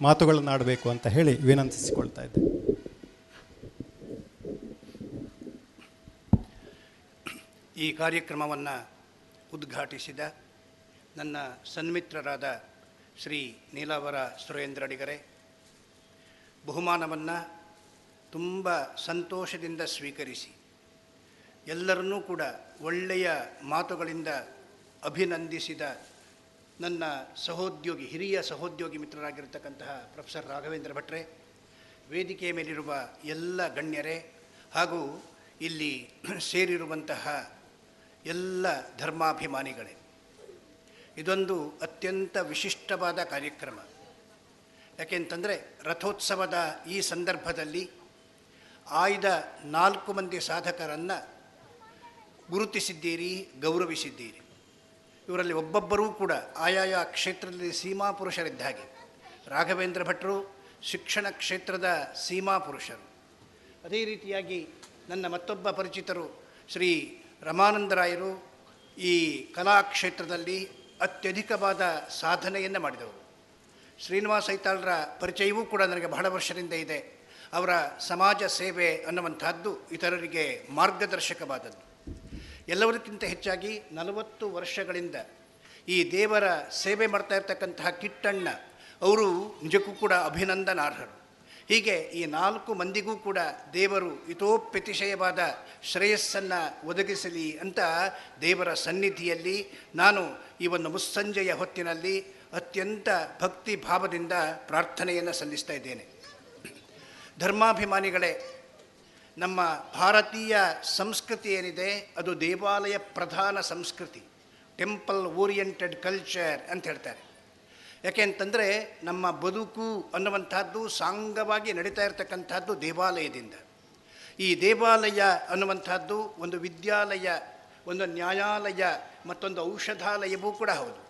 ಮಾತುಗಳನ್ನಾಡಬೇಕು ಅಂತ ಹೇಳಿ ವಿನಂತಿಸಿಕೊಳ್ತಾ ಇದ್ದೆ. ಈ ಕಾರ್ಯಕ್ರಮವನ್ನು ಉದ್ಘಾಟಿಸಿದ ನನ್ನ ಸನ್ಮಿತ್ರರಾದ ಶ್ರೀ ನೀಲಾವರ ಸುರೇಂದ್ರ ಅಡಿಗರೆ, ಬಹುಮಾನವನ್ನು ತುಂಬ ಸಂತೋಷದಿಂದ ಸ್ವೀಕರಿಸಿ, ಎಲ್ಲರನ್ನೂ ಕೂಡ ಒಳ್ಳೆಯ ಮಾತುಗಳಿಂದ ಅಭಿನಂದಿಸಿದ ನನ್ನ ಸಹೋದ್ಯೋಗಿ, ಹಿರಿಯ ಸಹೋದ್ಯೋಗಿ ಮಿತ್ರರಾಗಿರ್ತಕ್ಕಂತಹ ಪ್ರೊಫೆಸರ್ ರಾಘವೇಂದ್ರ ಭಟ್ರೆ, ವೇದಿಕೆಯ ಮೇಲಿರುವ ಎಲ್ಲ ಗಣ್ಯರೇ ಹಾಗೂ ಇಲ್ಲಿ ಸೇರಿರುವಂತಹ ಎಲ್ಲ ಧರ್ಮಾಭಿಮಾನಿಗಳೇ, ಇದೊಂದು ಅತ್ಯಂತ ವಿಶಿಷ್ಟವಾದ ಕಾರ್ಯಕ್ರಮ. ಯಾಕೆಂತಂದರೆ ರಥೋತ್ಸವದ ಈ ಸಂದರ್ಭದಲ್ಲಿ ಆಯ್ದ ನಾಲ್ಕು ಮಂದಿ ಸಾಧಕರನ್ನು ಗುರುತಿಸಿದ್ದೀರಿ, ಗೌರವಿಸಿದ್ದೀರಿ. ಇವರಲ್ಲಿ ಒಬ್ಬೊಬ್ಬರೂ ಕೂಡ ಆಯಾಯ ಕ್ಷೇತ್ರದಲ್ಲಿ ಸೀಮಾ ಪುರುಷರಿದ್ದ ಹಾಗೆ. ರಾಘವೇಂದ್ರ ಭಟ್ರು ಶಿಕ್ಷಣ ಕ್ಷೇತ್ರದ ಸೀಮಾ ಪುರುಷರು. ಅದೇ ರೀತಿಯಾಗಿ ನನ್ನ ಮತ್ತೊಬ್ಬ ಪರಿಚಿತರು ಶ್ರೀ ರಮಾನಂದರಾಯರು ಈ ಕಲಾ ಕ್ಷೇತ್ರದಲ್ಲಿ ಅತ್ಯಧಿಕವಾದ ಸಾಧನೆಯನ್ನು ಮಾಡಿದವರು. ಶ್ರೀನಿವಾಸ ಐತಾಳ್ರ ಪರಿಚಯವೂ ಕೂಡ ನನಗೆ ಬಹಳ ವರ್ಷದಿಂದ ಇದೆ. ಅವರ ಸಮಾಜ ಸೇವೆ ಅನ್ನುವಂಥದ್ದು ಇತರರಿಗೆ ಮಾರ್ಗದರ್ಶಕವಾದದ್ದು. ಎಲ್ಲವದಕ್ಕಿಂತ ಹೆಚ್ಚಾಗಿ ನಲವತ್ತು ವರ್ಷಗಳಿಂದ ಈ ದೇವರ ಸೇವೆ ಮಾಡ್ತಾ ಇರ್ತಕ್ಕಂತಹ ಕಿಟ್ಟಣ್ಣ, ಅವರು ನಿಜಕ್ಕೂ ಕೂಡ ಅಭಿನಂದನಾರ್ಹರು. ಹೀಗೆ ಈ ನಾಲ್ಕು ಮಂದಿಗೂ ಕೂಡ ದೇವರು ಇತೋಪ್ಯತಿಶಯವಾದ ಶ್ರೇಯಸ್ಸನ್ನು ಒದಗಿಸಲಿ ಅಂತ ದೇವರ ಸನ್ನಿಧಿಯಲ್ಲಿ ನಾನು ಈ ಒಂದು ಮುಸ್ಸಂಜೆಯ ಹೊತ್ತಿನಲ್ಲಿ ಅತ್ಯಂತ ಭಕ್ತಿ ಭಾವದಿಂದ ಪ್ರಾರ್ಥನೆಯನ್ನು ಸಲ್ಲಿಸ್ತಾ ಇದ್ದೇನೆ. ಧರ್ಮಾಭಿಮಾನಿಗಳೇ ನಮ್ಮ ಭಾರತೀಯ ಸಂಸ್ಕೃತಿ ಏನಿದೆ, ಅದು ದೇವಾಲಯ ಪ್ರಧಾನ ಸಂಸ್ಕೃತಿ ಟೆಂಪಲ್ ಓರಿಯೆಂಟೆಡ್ ಕಲ್ಚರ್ ಅಂತ ಹೇಳ್ತಾರೆ. ಯಾಕೆ ಅಂತಂದರೆ, ನಮ್ಮ ಬದುಕು ಅನ್ನುವಂಥದ್ದು ಸಾಂಗವಾಗಿ ನಡೀತಾ ಇರತಕ್ಕಂಥದ್ದು ದೇವಾಲಯದಿಂದ. ಈ ದೇವಾಲಯ ಅನ್ನುವಂಥದ್ದು ಒಂದು ವಿದ್ಯಾಲಯ, ಒಂದು ನ್ಯಾಯಾಲಯ, ಮತ್ತೊಂದು ಔಷಧಾಲಯವೂ ಕೂಡ ಹೌದು.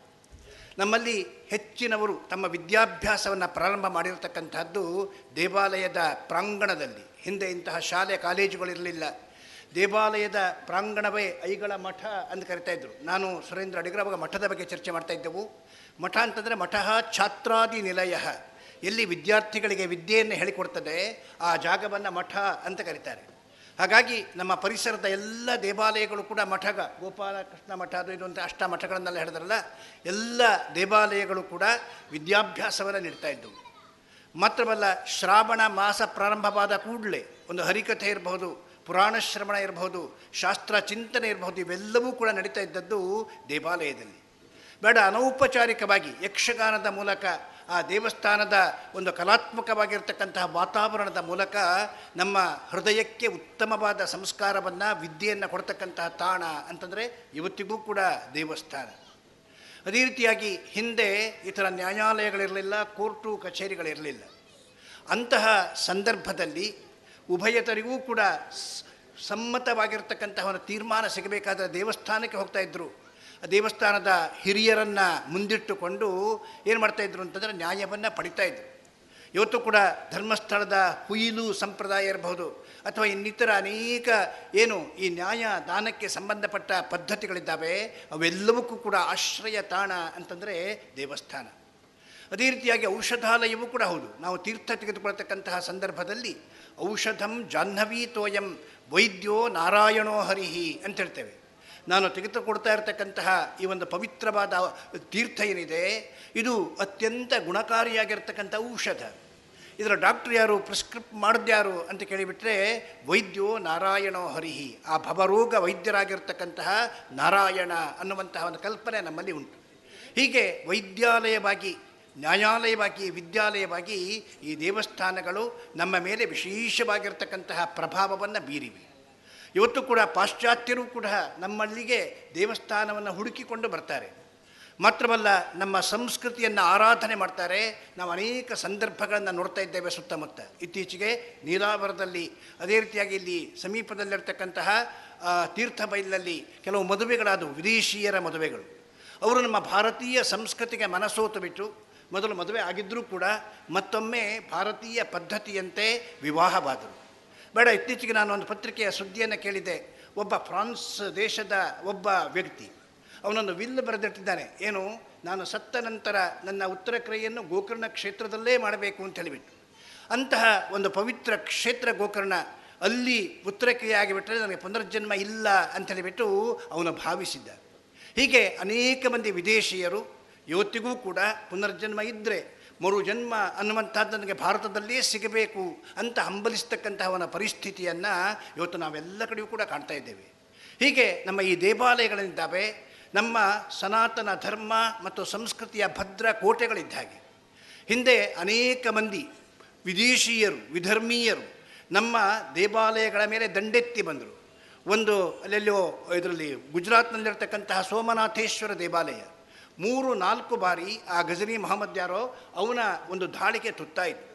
ನಮ್ಮಲ್ಲಿ ಹೆಚ್ಚಿನವರು ತಮ್ಮ ವಿದ್ಯಾಭ್ಯಾಸವನ್ನು ಪ್ರಾರಂಭ ಮಾಡಿರತಕ್ಕಂಥದ್ದು ದೇವಾಲಯದ ಪ್ರಾಂಗಣದಲ್ಲಿ. ಹಿಂದೆ ಇಂತಹ ಶಾಲೆ ಕಾಲೇಜುಗಳಿರಲಿಲ್ಲ. ದೇವಾಲಯದ ಪ್ರಾಂಗಣವೇ ಐಗಳ ಮಠ ಅಂತ ಕರಿತಾ ಇದ್ರು. ನಾನು ಸುರೇಂದ್ರ ಅಡಿಗರ ಅವಾಗ ಮಠದ ಬಗ್ಗೆ ಚರ್ಚೆ ಮಾಡ್ತಾ ಇದ್ದೆವು. ಮಠ ಅಂತಂದರೆ ಮಠ ಛಾತ್ರಾದಿ ನಿಲಯ. ಎಲ್ಲಿ ವಿದ್ಯಾರ್ಥಿಗಳಿಗೆ ವಿದ್ಯೆಯನ್ನು ಹೇಳಿಕೊಡ್ತದೆ, ಆ ಜಾಗವನ್ನು ಮಠ ಅಂತ ಕರೀತಾರೆ. ಹಾಗಾಗಿ ನಮ್ಮ ಪರಿಸರದ ಎಲ್ಲ ದೇವಾಲಯಗಳು ಕೂಡ ಮಠಗ. ಗೋಪಾಲಕೃಷ್ಣ ಮಠ, ಅದು ಇದು ಅಂತ ಅಷ್ಟ ಮಠಗಳನ್ನೆಲ್ಲ ಹೇಳಿದ್ರಲ್ಲ, ಎಲ್ಲ ದೇವಾಲಯಗಳು ಕೂಡ ವಿದ್ಯಾಭ್ಯಾಸವನ್ನು ನೀಡ್ತಾ ಇದ್ದವು. ಮಾತ್ರವಲ್ಲ ಶ್ರಾವಣ ಮಾಸ ಪ್ರಾರಂಭವಾದ ಕೂಡಲೇ ಒಂದು ಹರಿಕಥೆ ಇರಬಹುದು, ಪುರಾಣ ಶ್ರವಣ ಇರಬಹುದು, ಶಾಸ್ತ್ರ ಚಿಂತನೆ ಇರಬಹುದು, ಇವೆಲ್ಲವೂ ಕೂಡ ನಡೀತಾ ಇದ್ದದ್ದು ದೇವಾಲಯದಲ್ಲಿ. ಬೇಡ, ಅನೌಪಚಾರಿಕವಾಗಿ ಯಕ್ಷಗಾನದ ಮೂಲಕ, ಆ ದೇವಸ್ಥಾನದ ಒಂದು ಕಲಾತ್ಮಕವಾಗಿರ್ತಕ್ಕಂತಹ ವಾತಾವರಣದ ಮೂಲಕ ನಮ್ಮ ಹೃದಯಕ್ಕೆ ಉತ್ತಮವಾದ ಸಂಸ್ಕಾರವನ್ನು, ವಿದ್ಯೆಯನ್ನು ಕೊಡ್ತಕ್ಕಂತಹ ತಾಣ ಅಂತಂದರೆ ಇವತ್ತಿಗೂ ಕೂಡ ದೇವಸ್ಥಾನ. ಅದೇ ರೀತಿಯಾಗಿ ಹಿಂದೆ ಈ ಥರ ನ್ಯಾಯಾಲಯಗಳಿರಲಿಲ್ಲ, ಕೋರ್ಟು, ಕಚೇರಿಗಳಿರಲಿಲ್ಲ. ಅಂತಹ ಸಂದರ್ಭದಲ್ಲಿ ಉಭಯತರಿಗೂ ಕೂಡ ಸಮ್ಮತವಾಗಿರ್ತಕ್ಕಂತಹ ಒಂದು ತೀರ್ಮಾನ ಸಿಗಬೇಕಾದ ದೇವಸ್ಥಾನಕ್ಕೆ ಹೋಗ್ತಾ ಇದ್ದರು ಆ ದೇವಸ್ಥಾನದ ಹಿರಿಯರನ್ನು ಮುಂದಿಟ್ಟುಕೊಂಡು ಏನು ಮಾಡ್ತಾಯಿದ್ರು ಅಂತಂದರೆ ನ್ಯಾಯವನ್ನು ಪಡಿತಾ ಇದ್ರು. ಇವತ್ತು ಕೂಡ ಧರ್ಮಸ್ಥಳದ ಹುಯಿಲು ಸಂಪ್ರದಾಯ ಇರಬಹುದು ಅಥವಾ ಇನ್ನಿತರ ಅನೇಕ ಏನು ಈ ನ್ಯಾಯ ದಾನಕ್ಕೆ ಸಂಬಂಧಪಟ್ಟ ಪದ್ಧತಿಗಳಿದ್ದಾವೆ, ಅವೆಲ್ಲವಕ್ಕೂ ಕೂಡ ಆಶ್ರಯ ತಾಣ ಅಂತಂದರೆ ದೇವಸ್ಥಾನ. ಅದೇ ರೀತಿಯಾಗಿ ಔಷಧಾಲಯವೂ ಕೂಡ ಹೌದು. ನಾವು ತೀರ್ಥ ತೆಗೆದುಕೊಳ್ತಕ್ಕಂತಹ ಸಂದರ್ಭದಲ್ಲಿ ಔಷಧಂ ಜಾಹ್ನವೀ ತೋಯಂ ವೈದ್ಯೋ ನಾರಾಯಣೋ ಹರಿಹಿ ಅಂತ ಹೇಳ್ತೇವೆ. ನಾನು ತೆಗೆದುಕೊಡ್ತಾ ಇರತಕ್ಕಂತಹ ಈ ಒಂದು ಪವಿತ್ರವಾದ ತೀರ್ಥ ಏನಿದೆ, ಇದು ಅತ್ಯಂತ ಗುಣಕಾರಿಯಾಗಿರ್ತಕ್ಕಂಥ ಔಷಧ. ಇದರ ಡಾಕ್ಟ್ರ್ ಯಾರು ಪ್ರಿಸ್ಕ್ರಿಪ್ ಮಾಡಿದ್ಯಾರು ಅಂತ ಕೇಳಿಬಿಟ್ರೆ, ವೈದ್ಯೋ ನಾರಾಯಣೋ ಹರಿಹಿ. ಆ ಭವರೋಗ ವೈದ್ಯರಾಗಿರ್ತಕ್ಕಂತಹ ನಾರಾಯಣ ಅನ್ನುವಂತಹ ಒಂದು ಕಲ್ಪನೆ ನಮ್ಮಲ್ಲಿ ಉಂಟು. ಹೀಗೆ ವೈದ್ಯಾಲಯವಾಗಿ, ನ್ಯಾಯಾಲಯವಾಗಿ, ವಿದ್ಯಾಲಯವಾಗಿ ಈ ದೇವಸ್ಥಾನಗಳು ನಮ್ಮ ಮೇಲೆ ವಿಶೇಷವಾಗಿರ್ತಕ್ಕಂತಹ ಪ್ರಭಾವವನ್ನು ಬೀರಿವೆ. ಇವತ್ತು ಕೂಡ ಪಾಶ್ಚಾತ್ಯರು ಕೂಡ ನಮ್ಮಲ್ಲಿಗೆ ದೇವಸ್ಥಾನವನ್ನು ಹುಡುಕಿಕೊಂಡು ಬರ್ತಾರೆ. ಮಾತ್ರವಲ್ಲ ನಮ್ಮ ಸಂಸ್ಕೃತಿಯನ್ನು ಆರಾಧನೆ ಮಾಡ್ತಾರೆ. ನಾವು ಅನೇಕ ಸಂದರ್ಭಗಳನ್ನು ನೋಡ್ತಾ ಇದ್ದೇವೆ ಸುತ್ತಮುತ್ತ. ಇತ್ತೀಚೆಗೆ ನೀಲಾವರದಲ್ಲಿ ಅದೇ ರೀತಿಯಾಗಿ ಇಲ್ಲಿ ಸಮೀಪದಲ್ಲಿರ್ತಕ್ಕಂತಹ ತೀರ್ಥ ಬೈಲಲ್ಲಿ ಕೆಲವು ಮದುವೆಗಳಾದವು, ವಿದೇಶಿಯರ ಮದುವೆಗಳು. ಅವರು ನಮ್ಮ ಭಾರತೀಯ ಸಂಸ್ಕೃತಿಗೆ ಮನಸೋತು ಬಿಟ್ಟು ಮೊದಲು ಮದುವೆ ಆಗಿದ್ದರೂ ಕೂಡ ಮತ್ತೊಮ್ಮೆ ಭಾರತೀಯ ಪದ್ಧತಿಯಂತೆ ವಿವಾಹವಾದರು. ಬೇಡ, ಇತ್ತೀಚೆಗೆ ನಾನು ಒಂದು ಪತ್ರಿಕೆಯ ಸುದ್ದಿಯನ್ನು ಕೇಳಿದೆ ಒಬ್ಬ ಫ್ರಾನ್ಸ್ ದೇಶದ ಒಬ್ಬ ವ್ಯಕ್ತಿ. ಅವನನ್ನು ವಿಲ್ ಬರೆದಿಟ್ಟಿದ್ದಾನೆ. ಏನು? ನಾನು ಸತ್ತ ನಂತರ ನನ್ನ ಉತ್ತರ ಕ್ರಿಯೆಯನ್ನು ಗೋಕರ್ಣ ಕ್ಷೇತ್ರದಲ್ಲೇ ಮಾಡಬೇಕು ಅಂತ ಹೇಳಿಬಿಟ್ಟು. ಅಂತಹ ಒಂದು ಪವಿತ್ರ ಕ್ಷೇತ್ರ ಗೋಕರ್ಣ ಅಲ್ಲಿ ಉತ್ತರ ಕ್ರಿಯೆ ನನಗೆ ಪುನರ್ಜನ್ಮ ಇಲ್ಲ ಅಂತ ಹೇಳಿಬಿಟ್ಟು ಅವನು ಭಾವಿಸಿದ್ದ. ಹೀಗೆ ಅನೇಕ ಮಂದಿ ವಿದೇಶಿಯರು ಇವತ್ತಿಗೂ ಕೂಡ ಪುನರ್ಜನ್ಮ ಇದ್ದರೆ ಮರು ಜನ್ಮ ಅನ್ನುವಂಥದ್ದು ನನಗೆ ಭಾರತದಲ್ಲೇ ಸಿಗಬೇಕು ಅಂತ ಹಂಬಲಿಸ್ತಕ್ಕಂತಹವನ ಪರಿಸ್ಥಿತಿಯನ್ನು ಇವತ್ತು ನಾವೆಲ್ಲ ಕಡೆಯೂ ಕೂಡ ಕಾಣ್ತಾ ಇದ್ದೇವೆ. ಹೀಗೆ ನಮ್ಮ ಈ ದೇವಾಲಯಗಳಿದ್ದಾವೆ, ನಮ್ಮ ಸನಾತನ ಧರ್ಮ ಮತ್ತು ಸಂಸ್ಕೃತಿಯ ಭದ್ರ ಕೋಟೆಗಳಿದ್ದ ಹಾಗೆ. ಹಿಂದೆ ಅನೇಕ ಮಂದಿ ವಿದೇಶೀಯರು, ವಿಧರ್ಮೀಯರು ನಮ್ಮ ದೇವಾಲಯಗಳ ಮೇಲೆ ದಂಡೆತ್ತಿ ಬಂದರು. ಒಂದು ಅಲ್ಲೆಲ್ಲೋ ಇದರಲ್ಲಿ ಗುಜರಾತ್ನಲ್ಲಿರ್ತಕ್ಕಂತಹ ಸೋಮನಾಥೇಶ್ವರ ದೇವಾಲಯ. ಮೂರು, ನಾಲ್ಕು ಬಾರಿ ಆ ಗಜನಿ ಮಹಮ್ಮದ್ ಯಾರೋ, ಅವನ ಒಂದು ದಾಳಿಗೆ ತುತ್ತಾಯಿತು.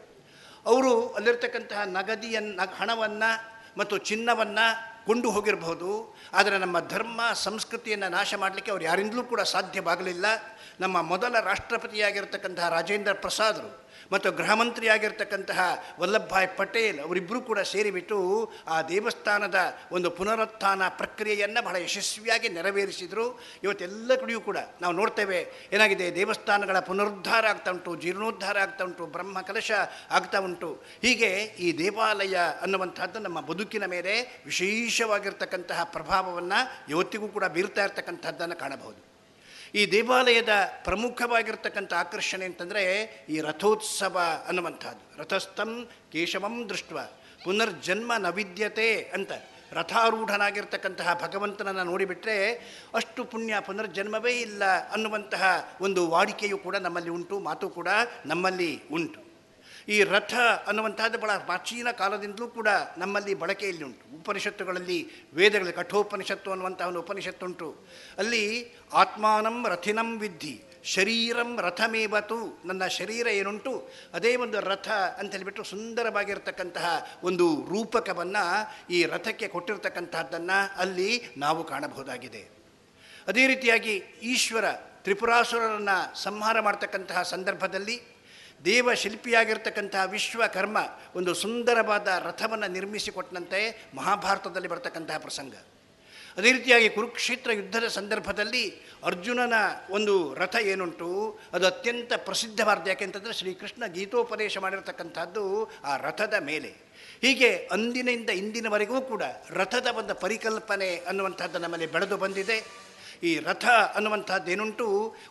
ಅವರು ಅಲ್ಲಿರ್ತಕ್ಕಂತಹ ನಗದಿಯನ್ನು ಹಣವನ್ನು ಮತ್ತು ಚಿನ್ನವನ್ನು ಕೊಂಡು ಹೋಗಿರಬಹುದು. ಆದರೆ ನಮ್ಮ ಧರ್ಮ, ಸಂಸ್ಕೃತಿಯನ್ನು ನಾಶ ಮಾಡಲಿಕ್ಕೆ ಅವ್ರು ಯಾರಿಂದಲೂ ಕೂಡ ಸಾಧ್ಯವಾಗಲಿಲ್ಲ. ನಮ್ಮ ಮೊದಲ ರಾಷ್ಟ್ರಪತಿಯಾಗಿರ್ತಕ್ಕಂತಹ ರಾಜೇಂದ್ರ ಪ್ರಸಾದರು ಮತ್ತು ಗೃಹಮಂತ್ರಿಯಾಗಿರ್ತಕ್ಕಂತಹ ವಲ್ಲಭಭಾಯ್ ಪಟೇಲ್ ಅವರಿಬ್ಬರೂ ಕೂಡ ಸೇರಿಬಿಟ್ಟು ಆ ದೇವಸ್ಥಾನದ ಒಂದು ಪುನರುತ್ಥಾನ ಪ್ರಕ್ರಿಯೆಯನ್ನು ಬಹಳ ಯಶಸ್ವಿಯಾಗಿ ನೆರವೇರಿಸಿದರು. ಇವತ್ತೆಲ್ಲ ಕಡೆಯೂ ಕೂಡ ನಾವು ನೋಡ್ತೇವೆ ಏನಾಗಿದೆ, ದೇವಸ್ಥಾನಗಳ ಪುನರುದ್ಧಾರ ಆಗ್ತಾ ಉಂಟು, ಜೀರ್ಣೋದ್ಧಾರ ಆಗ್ತಾ ಉಂಟು, ಬ್ರಹ್ಮ ಕಲಶ ಆಗ್ತಾ ಉಂಟು. ಹೀಗೆ ಈ ದೇವಾಲಯ ಅನ್ನುವಂಥದ್ದು ನಮ್ಮ ಬದುಕಿನ ಮೇಲೆ ವಿಶೇಷವಾಗಿರ್ತಕ್ಕಂತಹ ಪ್ರಭಾವವನ್ನು ಇವತ್ತಿಗೂ ಕೂಡ ಬೀರ್ತಾ ಇರ್ತಕ್ಕಂಥದ್ದನ್ನು ಕಾಣಬಹುದು. ಈ ದೇವಾಲಯದ ಪ್ರಮುಖವಾಗಿರ್ತಕ್ಕಂಥ ಆಕರ್ಷಣೆ ಅಂತಂದರೆ ಈ ರಥೋತ್ಸವ ಅನ್ನುವಂಥದ್ದು. ರಥಸ್ಥಂ ಕೇಶವಂ ದೃಷ್ಟ ಪುನರ್ಜನ್ಮ ನವಿದ್ಯತೆ ಅಂತ ರಥಾರೂಢನಾಗಿರ್ತಕ್ಕಂತಹ ಭಗವಂತನನ್ನು ನೋಡಿಬಿಟ್ರೆ ಅಷ್ಟು ಪುಣ್ಯ, ಪುನರ್ಜನ್ಮವೇ ಇಲ್ಲ ಅನ್ನುವಂತಹ ಒಂದು ವಾಡಿಕೆಯು ಕೂಡ ನಮ್ಮಲ್ಲಿ ಉಂಟು, ಮಾತು ಕೂಡ ನಮ್ಮಲ್ಲಿ ಉಂಟು. ಈ ರಥ ಅನ್ನುವಂಥದ್ದು ಬಹಳ ಪ್ರಾಚೀನ ಕಾಲದಿಂದಲೂ ಕೂಡ ನಮ್ಮಲ್ಲಿ ಬಳಕೆಯಲ್ಲಿ ಉಂಟು. ಉಪನಿಷತ್ತುಗಳಲ್ಲಿ, ವೇದಗಳಲ್ಲಿ ಕಠೋಪನಿಷತ್ತು ಅನ್ನುವಂಥ ಒಂದು ಉಪನಿಷತ್ತುಂಟು. ಅಲ್ಲಿ ಆತ್ಮಾನಂ ರಥಿನಂ ವಿದ್ಧಿ, ಶರೀರಂ ರಥಮೇವತು, ನನ್ನ ಶರೀರ ಏನುಂಟು, ಅದೇ ಒಂದು ರಥ ಅಂತ ಹೇಳಿಬಿಟ್ಟು ಸುಂದರವಾಗಿರ್ತಕ್ಕಂತಹ ಒಂದು ರೂಪಕವನ್ನು ಈ ರಥಕ್ಕೆ ಕೊಟ್ಟಿರ್ತಕ್ಕಂತಹದ್ದನ್ನು ಅಲ್ಲಿ ನಾವು ಕಾಣಬಹುದಾಗಿದೆ. ಅದೇ ರೀತಿಯಾಗಿ ಈಶ್ವರ ತ್ರಿಪುರಾಸುರರನ್ನು ಸಂಹಾರ ಮಾಡ್ತಕ್ಕಂತಹ ಸಂದರ್ಭದಲ್ಲಿ ದೇವ ಶಿಲ್ಪಿಯಾಗಿರ್ತಕ್ಕಂತಹ ವಿಶ್ವಕರ್ಮ ಒಂದು ಸುಂದರವಾದ ರಥವನ್ನು ನಿರ್ಮಿಸಿಕೊಟ್ಟಂತೆ ಮಹಾಭಾರತದಲ್ಲಿ ಬರ್ತಕ್ಕಂತಹ ಪ್ರಸಂಗ. ಅದೇ ರೀತಿಯಾಗಿ ಕುರುಕ್ಷೇತ್ರ ಯುದ್ಧದ ಸಂದರ್ಭದಲ್ಲಿ ಅರ್ಜುನನ ಒಂದು ರಥ ಏನುಂಟು, ಅದು ಅತ್ಯಂತ ಪ್ರಸಿದ್ಧವಾದ ಯಾಕೆಂತಂದರೆ ಶ್ರೀಕೃಷ್ಣ ಗೀತೋಪದೇಶ ಮಾಡಿರತಕ್ಕಂಥದ್ದು ಆ ರಥದ ಮೇಲೆ. ಹೀಗೆ ಅಂದಿನಿಂದ ಇಂದಿನವರೆಗೂ ಕೂಡ ರಥದ ಒಂದು ಪರಿಕಲ್ಪನೆ ಅನ್ನುವಂಥದ್ದು ನಮ್ಮಲ್ಲಿ ಬೆಳೆದು ಬಂದಿದೆ. ಈ ರಥ ಅನ್ನುವಂಥದ್ದೇನುಂಟು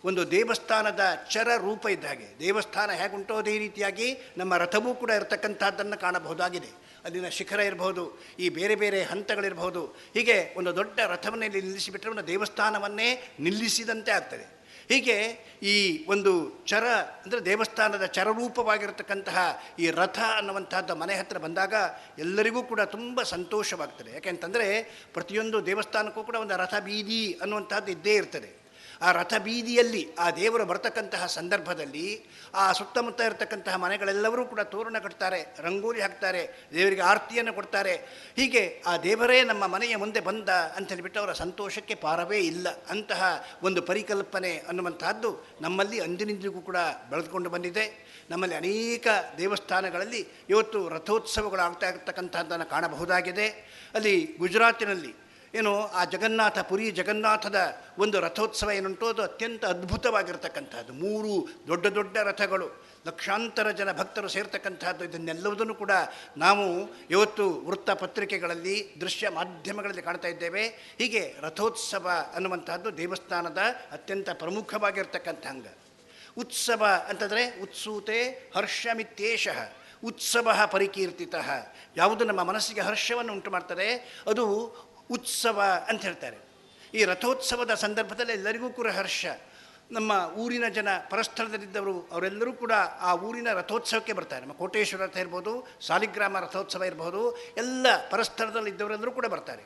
ಒಂದು ದೇವಸ್ಥಾನದ ಚರ ರೂಪ ಇದ್ದ ಹಾಗೆ. ದೇವಸ್ಥಾನ ಹೇಗುಂಟೋ ಅದೇ ರೀತಿಯಾಗಿ ನಮ್ಮ ರಥವೂ ಕೂಡ ಇರತಕ್ಕಂಥದ್ದನ್ನು ಕಾಣಬಹುದಾಗಿದೆ. ಅಲ್ಲಿನ ಶಿಖರ ಇರಬಹುದು, ಈ ಬೇರೆ ಬೇರೆ ಹಂತಗಳಿರಬಹುದು. ಹೀಗೆ ಒಂದು ದೊಡ್ಡ ರಥವನ್ನೇ ಇಲ್ಲಿ ನಿಲ್ಲಿಸಿಬಿಟ್ರೆ ಒಂದು ದೇವಸ್ಥಾನವನ್ನೇ ನಿಲ್ಲಿಸಿದಂತೆ ಆಗ್ತದೆ. ಹೀಗೆ ಈ ಒಂದು ಚರ, ಅಂದರೆ ದೇವಸ್ಥಾನದ ಚರರೂಪವಾಗಿರತಕ್ಕಂತಹ ಈ ರಥ ಅನ್ನುವಂಥದ್ದು ಮನೆ ಹತ್ತಿರ ಬಂದಾಗ ಎಲ್ಲರಿಗೂ ಕೂಡ ತುಂಬ ಸಂತೋಷವಾಗ್ತದೆ. ಯಾಕೆಂತಂದರೆ ಪ್ರತಿಯೊಂದು ದೇವಸ್ಥಾನಕ್ಕೂ ಕೂಡ ಒಂದು ರಥ ಬೀದಿ ಅನ್ನುವಂಥದ್ದು ಇದ್ದೇ ಇರ್ತದೆ. ಆ ರಥ ಬೀದಿಯಲ್ಲಿ ಆ ದೇವರು ಬರ್ತಕ್ಕಂತಹ ಸಂದರ್ಭದಲ್ಲಿ ಆ ಸುತ್ತಮುತ್ತ ಇರತಕ್ಕಂತಹ ಮನೆಗಳೆಲ್ಲವರೂ ಕೂಡ ತೋರಣ ಕಟ್ತಾರೆ, ರಂಗೋಲಿ ಹಾಕ್ತಾರೆ, ದೇವರಿಗೆ ಆರತಿಯನ್ನು ಕೊಡ್ತಾರೆ. ಹೀಗೆ ಆ ದೇವರೇ ನಮ್ಮ ಮನೆಯ ಮುಂದೆ ಬಂದ ಅಂತ ಹೇಳಿಬಿಟ್ಟು ಅವರ ಸಂತೋಷಕ್ಕೆ ಪಾರವೇ ಇಲ್ಲ ಅಂತಹ ಒಂದು ಪರಿಕಲ್ಪನೆ ಅನ್ನುವಂತಹದ್ದು ನಮ್ಮಲ್ಲಿ ಅಂದಿನಿಂದಿಗೂ ಕೂಡ ಬೆಳೆದುಕೊಂಡು ಬಂದಿದೆ. ನಮ್ಮಲ್ಲಿ ಅನೇಕ ದೇವಸ್ಥಾನಗಳಲ್ಲಿ ಇವತ್ತು ರಥೋತ್ಸವಗಳು ಆಗ್ತಾ ಇರತಕ್ಕಂಥದ್ದನ್ನು ಕಾಣಬಹುದಾಗಿದೆ. ಅಲ್ಲಿ ಗುಜರಾತಿನಲ್ಲಿ ಏನು ಆ ಜಗನ್ನಾಥ, ಪುರಿ ಜಗನ್ನಾಥದ ಒಂದು ರಥೋತ್ಸವ ಏನುಂಟು ಅದು ಅತ್ಯಂತ ಅದ್ಭುತವಾಗಿರ್ತಕ್ಕಂಥದ್ದು. ಮೂರು ದೊಡ್ಡ ದೊಡ್ಡ ರಥಗಳು, ಲಕ್ಷಾಂತರ ಜನ ಭಕ್ತರು ಸೇರ್ತಕ್ಕಂಥದ್ದು. ಇದನ್ನೆಲ್ಲವುದನ್ನು ಕೂಡ ನಾವು ಇವತ್ತು ವೃತ್ತಪತ್ರಿಕೆಗಳಲ್ಲಿ ದೃಶ್ಯ ಮಾಧ್ಯಮಗಳಲ್ಲಿ ಕಾಣ್ತಾ ಇದ್ದೇವೆ. ಹೀಗೆ ರಥೋತ್ಸವ ಅನ್ನುವಂಥದ್ದು ದೇವಸ್ಥಾನದ ಅತ್ಯಂತ ಪ್ರಮುಖವಾಗಿರ್ತಕ್ಕಂಥ ಅಂಗ. ಉತ್ಸವ ಅಂತಂದರೆ ಉತ್ಸೂತೆ ಹರ್ಷಮಿತ್ಯೇಷಃ ಉತ್ಸವ ಪರಿಕೀರ್ತಿತ. ಯಾವುದು ನಮ್ಮ ಮನಸ್ಸಿಗೆ ಹರ್ಷವನ್ನು ಉಂಟು ಮಾಡ್ತದೆ ಅದು ಉತ್ಸವ ಅಂತ ಹೇಳ್ತಾರೆ. ಈ ರಥೋತ್ಸವದ ಸಂದರ್ಭದಲ್ಲಿ ಎಲ್ಲರಿಗೂ ಕೂಡ ಹರ್ಷ. ನಮ್ಮ ಊರಿನ ಜನ ಪರಸ್ಥಳದಲ್ಲಿದ್ದವರು ಅವರೆಲ್ಲರೂ ಕೂಡ ಆ ಊರಿನ ರಥೋತ್ಸವಕ್ಕೆ ಬರ್ತಾರೆ. ನಮ್ಮ ಕೋಟೇಶ್ವರ ರಥ ಇರ್ಬೋದು, ಸಾಲಿಗ್ರಾಮ ರಥೋತ್ಸವ ಇರಬಹುದು ಎಲ್ಲ ಪರಸ್ಥಳದಲ್ಲಿದ್ದವರೆಲ್ಲರೂ ಕೂಡ ಬರ್ತಾರೆ.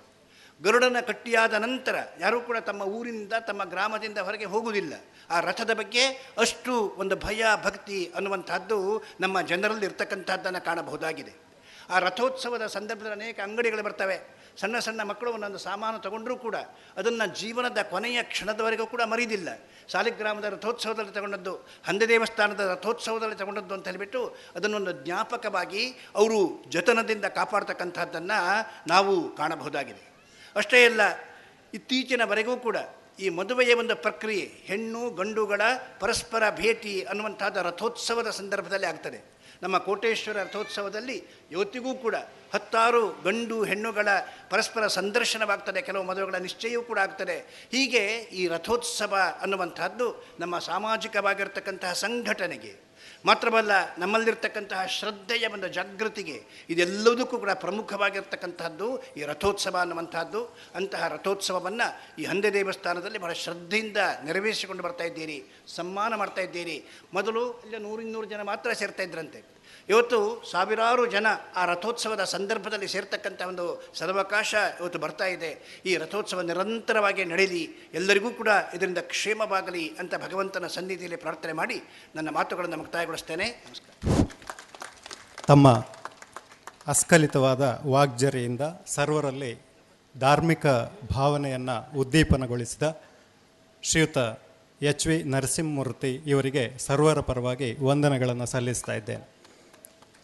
ಗರುಡನ ಕಟ್ಟಿಯಾದ ನಂತರ ಯಾರೂ ಕೂಡ ತಮ್ಮ ಊರಿನಿಂದ ತಮ್ಮ ಗ್ರಾಮದಿಂದ ಹೊರಗೆ ಹೋಗುವುದಿಲ್ಲ. ಆ ರಥದ ಬಗ್ಗೆ ಅಷ್ಟು ಒಂದು ಭಯ, ಭಕ್ತಿ ಅನ್ನುವಂಥದ್ದು ನಮ್ಮ ಜನರಲ್ಲಿ ಇರ್ತಕ್ಕಂಥದ್ದನ್ನು ಕಾಣಬಹುದಾಗಿದೆ. ಆ ರಥೋತ್ಸವದ ಸಂದರ್ಭದಲ್ಲಿ ಅನೇಕ ಅಂಗಡಿಗಳು ಬರ್ತವೆ. ಸಣ್ಣ ಸಣ್ಣ ಮಕ್ಕಳು ಒಂದೊಂದು ಸಾಮಾನು ತಗೊಂಡರೂ ಕೂಡ ಅದನ್ನು ಜೀವನದ ಕೊನೆಯ ಕ್ಷಣದವರೆಗೂ ಕೂಡ ಮರೀದಿಲ್ಲ. ಸಾಲಿಗ್ರಾಮದ ರಥೋತ್ಸವದಲ್ಲಿ ತಗೊಂಡದ್ದು, ಹಂದಿ ದೇವಸ್ಥಾನದ ರಥೋತ್ಸವದಲ್ಲಿ ತಗೊಂಡದ್ದು ಅಂತ ಹೇಳಿಬಿಟ್ಟು ಅದನ್ನೊಂದು ಜ್ಞಾಪಕವಾಗಿ ಅವರು ಜತನದಿಂದ ಕಾಪಾಡ್ತಕ್ಕಂಥದ್ದನ್ನು ನಾವು ಕಾಣಬಹುದಾಗಿದೆ. ಅಷ್ಟೇ ಅಲ್ಲ, ಇತ್ತೀಚಿನವರೆಗೂ ಕೂಡ ಈ ಮದುವೆಯ ಒಂದು ಪ್ರಕ್ರಿಯೆ ಹೆಣ್ಣು, ಗಂಡುಗಳ ಪರಸ್ಪರ ಭೇಟಿ ಅನ್ನುವಂಥದ್ದು ರಥೋತ್ಸವದ ಸಂದರ್ಭದಲ್ಲಿ ಆಗ್ತದೆ. ನಮ್ಮ ಕೋಟೇಶ್ವರ ರಥೋತ್ಸವದಲ್ಲಿ ಇವತ್ತಿಗೂ ಕೂಡ ಹತ್ತಾರು ಗಂಡು, ಹೆಣ್ಣುಗಳ ಪರಸ್ಪರ ಸಂದರ್ಶನವಾಗ್ತದೆ. ಕೆಲವು ಮದುವೆಗಳ ನಿಶ್ಚಯವೂ ಕೂಡ ಆಗ್ತದೆ. ಹೀಗೆ ಈ ರಥೋತ್ಸವ ಅನ್ನುವಂಥದ್ದು ನಮ್ಮ ಸಾಮಾಜಿಕವಾಗಿರ್ತಕ್ಕಂತಹ ಸಂಘಟನೆಗೆ ಮಾತ್ರವಲ್ಲ, ನಮ್ಮಲ್ಲಿರ್ತಕ್ಕಂತಹ ಶ್ರದ್ಧೆಯ ಒಂದು ಜಾಗೃತಿಗೆ ಇದೆಲ್ಲದಕ್ಕೂ ಕೂಡ ಪ್ರಮುಖವಾಗಿರ್ತಕ್ಕಂತಹದ್ದು ಈ ರಥೋತ್ಸವ ಅನ್ನುವಂಥದ್ದು ಅಂತಹ ರಥೋತ್ಸವವನ್ನು ಈ ಹಂದೆ ದೇವಸ್ಥಾನದಲ್ಲಿ ಬಹಳ ಶ್ರದ್ಧೆಯಿಂದ ನೆರವೇರಿಸಿಕೊಂಡು ಬರ್ತಾ ಇದ್ದೀರಿ ಸನ್ಮಾನ ಮಾಡ್ತಾ ಇದ್ದೀರಿ. ಮೊದಲು ಇಲ್ಲ ನೂರು ಇನ್ನೂರು ಜನ ಮಾತ್ರ ಸೇರ್ತಾ ಇದ್ರಂತೆ. ಇವತ್ತು ಸಾವಿರಾರು ಜನ ಆ ರಥೋತ್ಸವದ ಸಂದರ್ಭದಲ್ಲಿ ಸೇರ್ತಕ್ಕಂಥ ಒಂದು ಸದವಕಾಶ ಇವತ್ತು ಬರ್ತಾ ಇದೆ. ಈ ರಥೋತ್ಸವ ನಿರಂತರವಾಗಿ ನಡೆಯಲಿ ಎಲ್ಲರಿಗೂ ಕೂಡ ಇದರಿಂದ ಕ್ಷೇಮವಾಗಲಿ ಅಂತ ಭಗವಂತನ ಸನ್ನಿಧಿಯಲ್ಲಿ ಪ್ರಾರ್ಥನೆ ಮಾಡಿ ನನ್ನ ಮಾತುಗಳನ್ನು ಮುಕ್ತಾಯಗೊಳಿಸ್ತೇನೆ. ನಮಸ್ಕಾರ. ತಮ್ಮ ಅಸ್ಖಲಿತವಾದ ವಾಗ್ಜರಿಯಿಂದ ಸರ್ವರಲ್ಲಿ ಧಾರ್ಮಿಕ ಭಾವನೆಯನ್ನು ಉದ್ದೀಪನಗೊಳಿಸಿದ ಶ್ರೀಯುತ ಎಚ್ ವಿ ನರಸಿಂಹಮೂರ್ತಿ ಇವರಿಗೆ ಸರ್ವರ ಪರವಾಗಿ ವಂದನೆಗಳನ್ನು ಸಲ್ಲಿಸ್ತಾ ಇದ್ದೇನೆ.